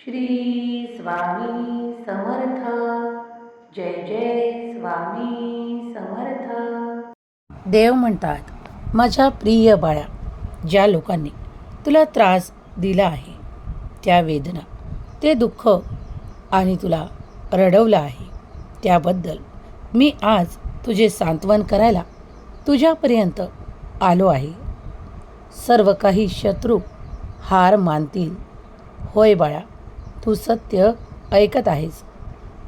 श्री स्वामी समर्थ. जय जय स्वामी समर्थ. देव म्हणतात माझ्या प्रिय बाळा ज्या लोकांनी तुला त्रास दिला आहे त्या वेदना ते दुःख आणि तुला रडवलं आहे त्याबद्दल मी आज तुझे सांत्वन करायला तुझ्यापर्यंत आलो आहे. सर्व काही शत्रू हार मानतील. होय बाळा तू सत्य ऐकत आहेस.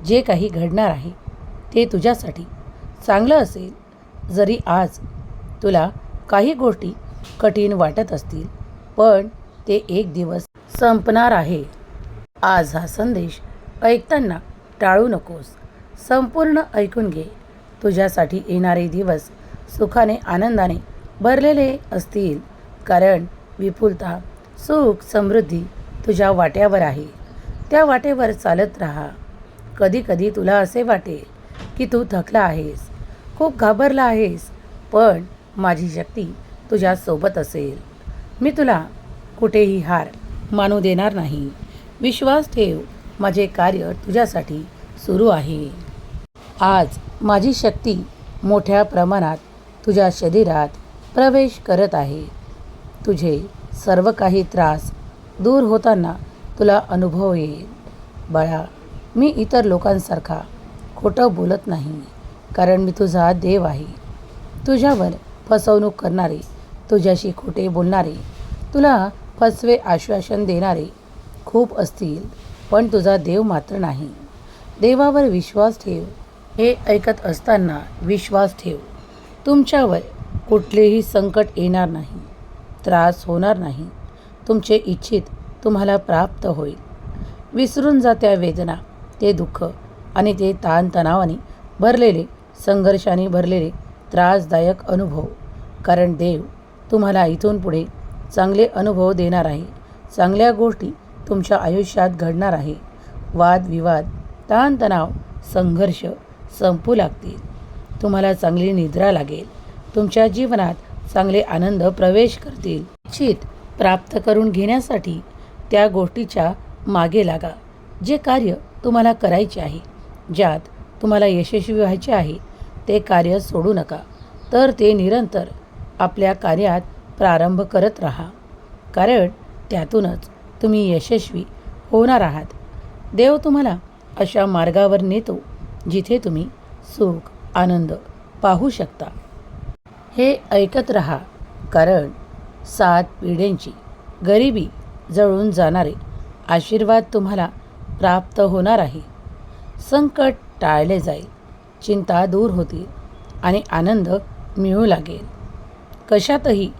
जे काही घडणार आहे ते तुझ्यासाठी चांगलं असेल. जरी आज तुला काही गोष्टी कठीण वाटत असतील पण ते एक दिवस संपणार आहे. आज हा संदेश ऐकताना टाळू नकोस. संपूर्ण ऐकून घे. तुझ्यासाठी येणारे दिवस सुखाने आनंदाने भरलेले असतील. कारण विपुलता सुख समृद्धी तुझ्या वाट्यावर आहे. त्या वाटेवर चालत राहा. कधी कधी तुला असे वाटेल की तू थकला आहेस. खूप घाबरला आहेस पण माझी शक्ती तुझ्यासोबत असेल. मी तुला कुठेही हार मानू देणार नाही. विश्वास ठेव माझे कार्य तुझ्यासाठी सुरू आहे. आज माझी शक्ती मोठ्या प्रमाणात तुझ्या शरीरात प्रवेश करत आहे. तुझे सर्व काही त्रास दूर होताना तुला अनुभव येईल. बाळा मी इतर लोकांसारखा खोटं बोलत नाही कारण मी तुझा देव आहे. तुझ्यावर फसवणूक करणारे तुझ्याशी खोटे बोलणारे तुला फसवे आश्वासन देणारे खूप असतील पण तुझा देव मात्र नाही. देवावर विश्वास ठेव. हे ऐकत असताना विश्वास ठेव. तुमच्यावर कुठलेही संकट येणार नाही त्रास होणार नाही. तुमचे इच्छित तुम्हाला प्राप्त होईल. विसरून जा त्या वेदना ते दुःख आणि ते ताणतणावाने भरलेले संघर्षाने भरलेले त्रासदायक अनुभव. कारण देव तुम्हाला इथून पुढे चांगले अनुभव देणार आहे. चांगल्या गोष्टी तुमच्या आयुष्यात घडणार आहे. वादविवाद ताणतणाव संघर्ष संपू लागतील. तुम्हाला चांगली निद्रा लागेल. तुमच्या जीवनात चांगले आनंद प्रवेश करतील. इच्छित प्राप्त करून घेण्यासाठी त्या गोष्टीच्या मागे लागा. जे कार्य तुम्हाला करायचे आहे ज्यात तुम्हाला यशस्वी व्हायचे आहे ते कार्य सोडू नका. तर ते निरंतर आपल्या कार्यात प्रारंभ करत राहा. कारण त्यातूनच तुम्ही यशस्वी होणार आहात. देव तुम्हाला अशा मार्गावर नेतो जिथे तुम्ही सुख आनंद पाहू शकता. हे ऐकत रहा. कारण सात पिढ्यांची गरिबी जळून जाणारे. आशीर्वाद तुम्हाला प्राप्त होणार आहे. संकट टाळले जाईल. चिंता दूर होतील आणि आनंद मिळू लागेल. कशातही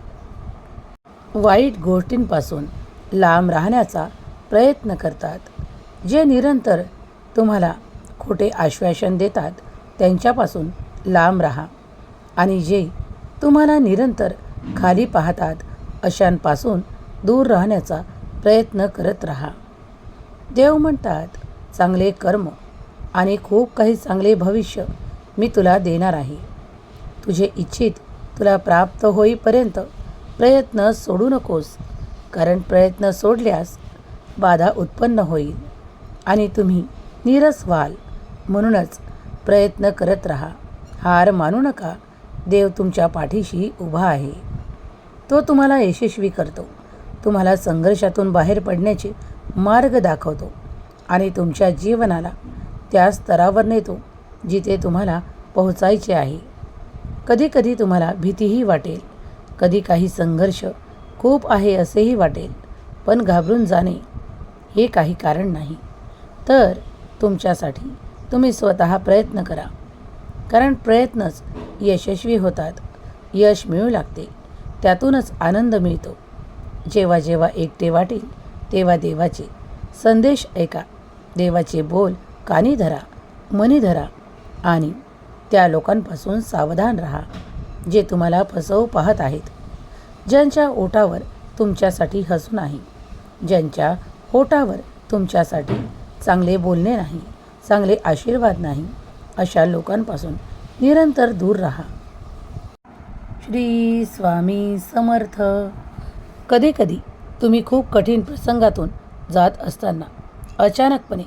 वाईट गोष्टींपासून लांब राहण्याचा प्रयत्न करतात. जे निरंतर तुम्हाला खोटे आश्वासन देतात त्यांच्यापासून लांब राहा. आणि जे तुम्हाला निरंतर खाली पाहतात अशांपासून दूर राहण्याचा प्रयत्न करत राहा. देव म्हणतात चांगले कर्म आणि खूप काही चांगले भविष्य मी तुला देणार आहे. तुझे इच्छित तुला प्राप्त होईपर्यंत प्रयत्न सोडू नकोस कारण प्रयत्न सोडल्यास बाधा उत्पन्न होईल आणि तुम्ही नीरस व्हाल. म्हणूनच प्रयत्न करत राहा. हार मानू नका. देव तुमच्या पाठीशी उभा आहे. तो तुम्हाला यशस्वी करतो. तुम्हाला संघर्षातून बाहेर पडण्याचे मार्ग दाखवतो आणि तुमच्या जीवनाला त्या स्तरावर नेतो जिथे तुम्हाला पोहोचायचे आहे. कधीकधी तुम्हाला भीतीही वाटेल. कधी काही संघर्ष खूप आहे असेही वाटेल पण घाबरून जाणे हे काही कारण नाही. तर तुमच्यासाठी तुम्ही स्वतः प्रयत्न करा. कारण प्रयत्नच यशस्वी होतात. यश मिळू लागते. त्यातूनच आनंद मिळतो. जेव्हा जेव्हा एकटे वाटेल तेव्हा देवाचे. संदेश ऐका. देवाचे बोल कानी धरा मनी धरा आणि त्या लोकांपासून सावधान राहा जे तुम्हाला फसवू पाहत आहेत. ज्यांच्या ओठावर तुमच्यासाठी हसून नाही ज्यांच्या ओटावर तुमच्यासाठी चांगले बोलणे नाही चांगले आशीर्वाद नाही अशा लोकांपासून निरंतर दूर राहा. श्री स्वामी समर्थ. कधीकधी तुम्ही खूप कठीण प्रसंगातून जात असताना अचानकपणे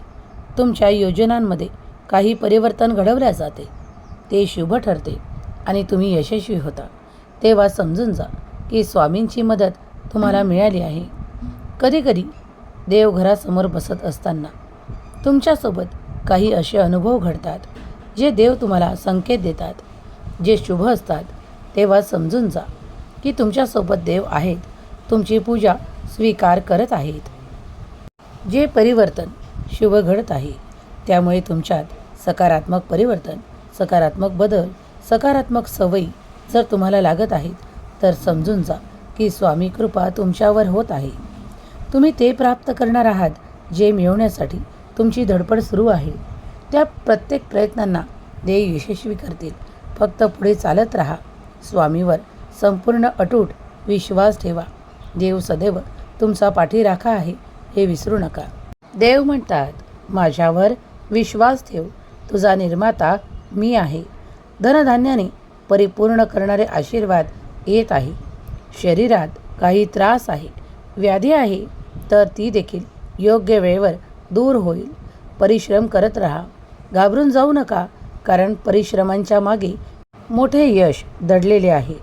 तुमच्या योजनांमध्ये काही परिवर्तन घडवल्या जाते. ते शुभ ठरते आणि तुम्ही यशस्वी होता. तेव्हा समजून जा की स्वामींची मदत तुम्हाला मिळाली आहे. कधीकधी देवघरासमोर बसत असताना तुमच्यासोबत काही असे अनुभव घडतात जे देव तुम्हाला संकेत देतात. जे शुभ असतात तेव्हा समजून जा की तुमच्यासोबत देव आहेत तुमची पूजा स्वीकार करत आहेत. जे परिवर्तन शुभ घडत आहे त्यामुळे तुमच्यात सकारात्मक परिवर्तन सकारात्मक बदल सकारात्मक सवयी जर तुम्हाला लागत आहेत तर समजून जा की स्वामी कृपा तुमच्यावर होत आहे. तुम्ही ते प्राप्त करणार आहात जे मिळवण्यासाठी तुमची धडपड सुरू आहे. त्या प्रत्येक प्रयत्नांना ते यशस्वी करतील. फक्त पुढे चालत राहा. स्वामीवर संपूर्ण अटूट विश्वास ठेवा. देव सदैव तुमचा पाठीराखा आहे हे विसरू नका. देव म्हणतात माझ्यावर विश्वास ठेव तुझा निर्माता मी आहे. धनधान्याने परिपूर्ण करणारे आशीर्वाद येत आहे. शरीरात काही त्रास आहे व्याधी आहे तर ती देखील योग्य वेळेवर दूर होईल. परिश्रम करत राहा. घाबरून जाऊ नका कारण परिश्रमांच्या मागे मोठे यश दडलेले आहे.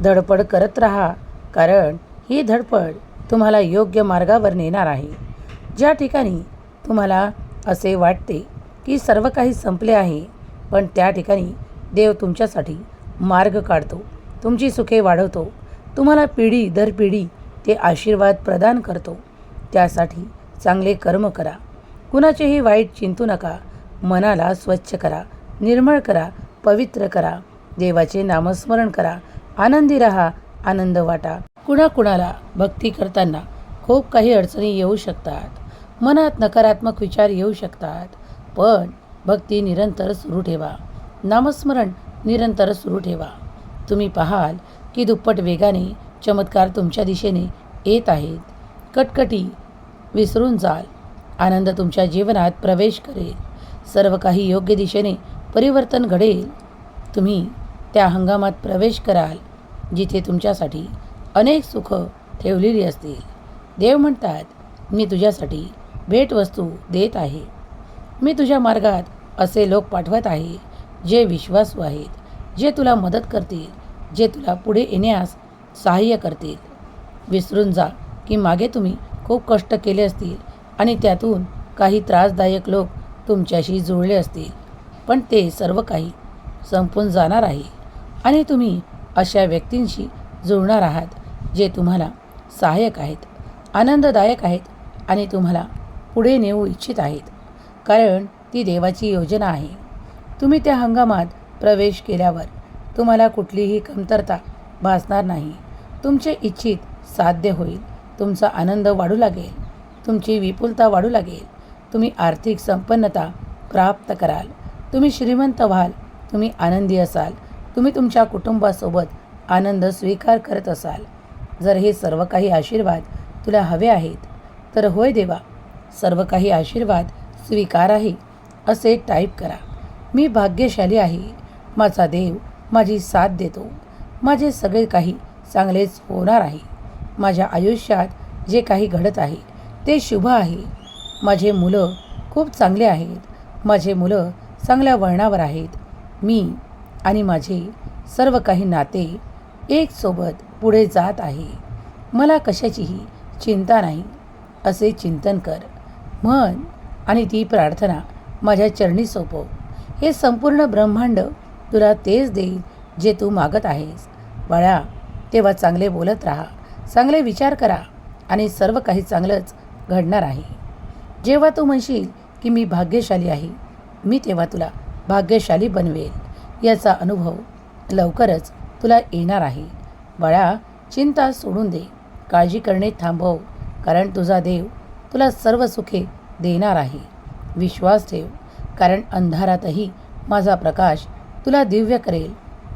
धडपड करत राहा कारण ही धडपड तुम्हाला योग्य मार्गावर नेणार आहे. ज्या ठिकाणी तुम्हाला असे वाटते की सर्व काही संपले आहे पण त्या ठिकाणी देव तुमच्यासाठी मार्ग काढतो. तुमची सुखे वाढवतो. तुम्हाला पिढी दर पिढी ते आशीर्वाद प्रदान करतो. त्यासाठी चांगले कर्म करा. कुणाचेही वाईट चिंतू नका. मनाला स्वच्छ करा. निर्मळ करा. पवित्र करा. देवाचे नामस्मरण करा. आनंदी रहा. आनंद वाटा. कुणाकुणाला भक्ती करताना खूप काही अडचणी येऊ शकतात. मनात नकारात्मक विचार येऊ शकतात. पण भक्ती निरंतर सुरू ठेवा. नामस्मरण निरंतर सुरू ठेवा. तुम्ही पाहाल की दुप्पट वेगाने चमत्कार तुमच्या दिशेने येत आहेत. कटकटी विसरून जाल. आनंद तुमच्या जीवनात प्रवेश करेल. सर्व काही योग्य दिशेने परिवर्तन घडेल. तुम्ही त्या हंगामात प्रवेश कराल जिथे तुमच्यासाठी अनेक सुख ठेवलेली असतील. देव म्हणतात मी तुझ्यासाठी भेटवस्तू देत आहे. मी तुझ्या मार्गात असे लोक पाठवत आहे जे विश्वासू आहेत जे तुला मदत करतील जे तुला पुढे येण्यास सहाय्य करतील. विसरून जा की मागे तुम्ही खूप कष्ट केले असतील आणि त्यातून काही त्रासदायक लोक तुमच्याशी जुळले असतील. पण ते सर्व काही संपून जाणार आहे आणि तुम्ही अशा व्यक्तींशी जुळणार आहात. जे तुम्हाला सहाय्यक आहेत आनंददायक आहेत आणि तुम्हाला पुढे नेऊ इच्छित आहेत. कारण ती देवाची योजना आहे. तुम्ही त्या हंगामात प्रवेश केल्यावर तुम्हाला कुठलीही कमतरता भासणार नाही. तुमचे इच्छित साध्य होईल. तुमचा आनंद वाढू लागेल. तुमची विपुलता वाढू लागेल. तुम्ही आर्थिक संपन्नता प्राप्त कराल. तुम्ही श्रीमंत व्हाल. तुम्ही आनंदी असाल. तुम्ही तुमच्या कुटुंबासोबत आनंद स्वीकार करत असाल. जर हे सर्व काही आशीर्वाद तुला हवे आहेत तर होय देवा सर्व काही आशीर्वाद स्वीकार आहे असे टाईप करा. मी भाग्यशाली आहे. माझा देव माझी साथ देतो. माझे सगळे काही चांगलेच होणार आहे. माझ्या आयुष्यात जे काही घडत आहे ते शुभ आहे. माझे मुलं खूप चांगले आहेत. माझे मुलं चांगल्या वळणावर आहेत. मी आणि माझे सर्व काही नाते एकसोबत पुढे जात आहे. मला कशाचीही चिंता नाही असे चिंतन कर. म्हण आणि ती प्रार्थना माझ्या चरणी सोपव. हे संपूर्ण ब्रह्मांड तुला तेच देईल जे तू मागत आहेस. बाळा तेव्हा चांगले बोलत राहा चांगले विचार करा आणि सर्व काही चांगलंच घडणार आहे. जेव्हा तू म्हणशील की मी भाग्यशाली आहे मी तेव्हा तुला भाग्यशाली बनवेल. याचा अनुभव लवकरच तुला येणार आहे. बाळा चिंता सोडून दे. काळजी करणे थांबव कारण तुझा देव तुला सर्व सुखे देणार आहे. विश्वास ठेव कारण अंधारातही माझा प्रकाश तुला दिव्य करेल.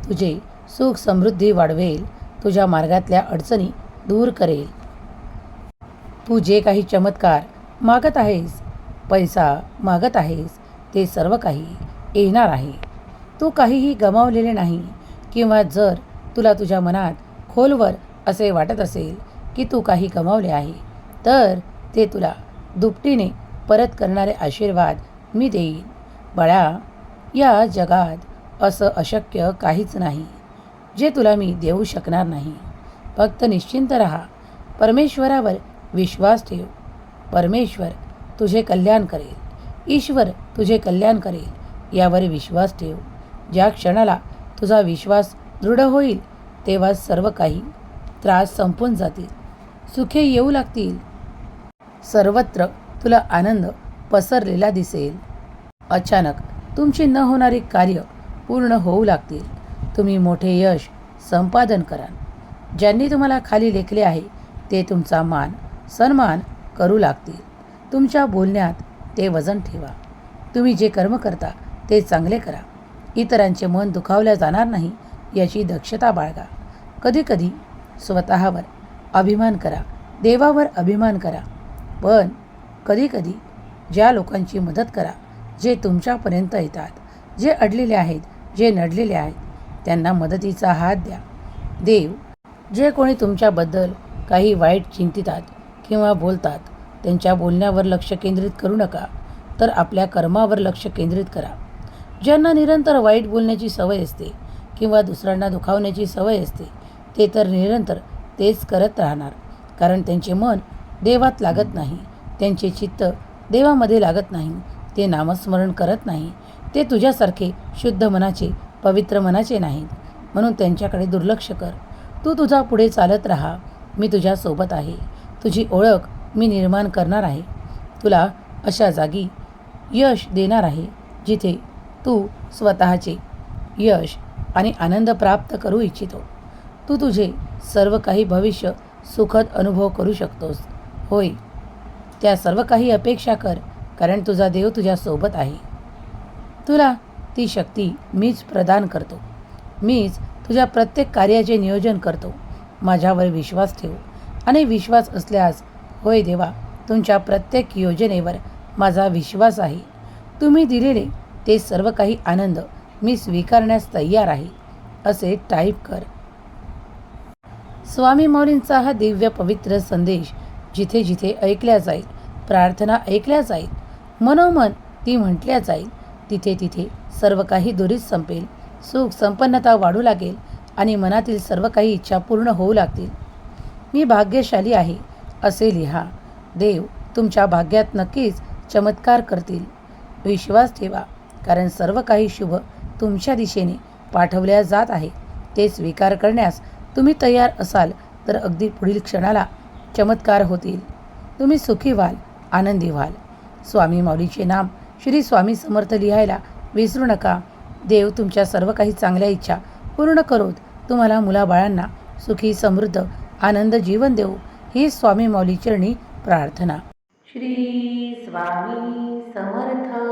तुझे सुख समृद्धी वाढवेल तुझ्या मार्गातल्या अडचणी दूर करेल. तू जे काही चमत्कार मागत आहेस पैसा मागत आहेस ते सर्व काही येणार आहे. तू काहीही गमावलेले नाही किंवा जर तुला तुझ्या मनात खोलवर असे वाटत असेल की तू काही गमावले आहे तर ते तुला दुपटीने परत करणारे आशीर्वाद मी देईन. बाळा या जगात असं अशक्य काहीच नाही जे तुला मी देऊ शकणार नाही. फक्त निश्चिंत राहा परमेश्वरावर विश्वास ठेव. परमेश्वर तुझे कल्याण करेल. ईश्वर तुझे कल्याण करेल यावर विश्वास ठेव. ज्या क्षणाला तुझा विश्वास दृढ होईल तेव्हा सर्व काही त्रास संपून जातील. सुखे येऊ लागतील. सर्वत्र तुला आनंद पसरलेला दिसेल. अचानक तुमची न होणारी कार्य पूर्ण होऊ लागतील. तुम्ही मोठे यश संपादन कराल. ज्यांनी तुम्हाला खाली लेखले आहे ते तुमचा मान सन्मान करू लागतील. तुमच्या बोलण्यात ते वजन ठेवा. तुम्ही जे कर्म करता ते चांगले करा. इतरांचे मन दुखावल्या जाणार नाही. याची दक्षता बाळगा. कधीकधी स्वतःवर अभिमान करा. देवावर अभिमान करा. पण कधीकधी ज्या लोकांची मदत करा जे तुमच्यापर्यंत येतात जे अडलेले आहेत जे नडलेले आहेत त्यांना मदतीचा हात द्या. देव जे कोणी तुमच्याबद्दल काही वाईट चिंतितात किंवा बोलतात त्यांच्या बोलण्यावर लक्ष केंद्रित करू नका तर आपल्या कर्मावर लक्ष केंद्रित करा. ज्यांना निरंतर वाईट बोलण्याची सवय असते किंवा दुसऱ्यांना दुखावण्याची सवय असते ते तर निरंतर तेच करत राहणार. कारण त्यांचे मन देवात लागत नाही त्यांचे चित्त देवामध्ये लागत नाही ते नामस्मरण करत नाही ते तुझ्यासारखे शुद्ध मनाचे पवित्र मनाचे नाहीत. म्हणून त्यांच्याकडे दुर्लक्ष कर. तू तुझा पुढे चालत राहा मी तुझ्यासोबत आहे. तुझी ओळख मी निर्माण करणार आहे. तुला अशा जागी यश देणार आहे जिथे तू स्वतःचे यश आणि आनंद प्राप्त करू इच्छितो. तू तुझे सर्व काही भविष्य सुखद अनुभव करू शकतोस. होय. त्या सर्व काही अपेक्षा कर कारण तुझा देव तुझ्यासोबत आहे. तुला ती शक्ती मीच प्रदान करतो. मीच तुझ्या प्रत्येक कार्याचे नियोजन करतो. माझ्यावर विश्वास ठेव. आणि विश्वास असल्यास होय देवा तुमच्या प्रत्येक योजनेवर माझा विश्वास आहे. तुम्ही दिलेले ते सर्व काही आनंद मी स्वीकारण्यास तयार आहे असे टाईप कर. स्वामी मौलींचा हा दिव्य पवित्र संदेश जिथे जिथे ऐकल्या जाईल प्रार्थना ऐकल्या जाईल मनोमन ती म्हटल्या जाईल तिथे तिथे सर्व काही दुरीत संपेल सुख संपन्नता वाढू लागेल आणि मनातील सर्व काही इच्छा पूर्ण होऊ लागतील. मी भाग्यशाली आहे असे लिहा. देव तुमच्या भाग्यात नक्कीच चमत्कार करतील. विश्वास ठेवा कारण सर्व काही शुभ तुमच्या दिशेने पाठवल्या जात आहे. ते स्वीकार करण्यास तुम्ही तयार असाल तर अगदी पुढील क्षणाला चमत्कार होतील. तुम्ही सुखी व्हाल आनंदी व्हाल. स्वामी माऊलीचे नाम श्री स्वामी समर्थ लिहायला विसरू नका. देव तुमच्या सर्व काही चांगल्या इच्छा पूर्ण करोत. तुम्हाला मुलाबाळांना सुखी समृद्ध आनंद जीवन देऊ. ही स्वामी माऊली चरणी प्रार्थना. श्री स्वामी समर्थ.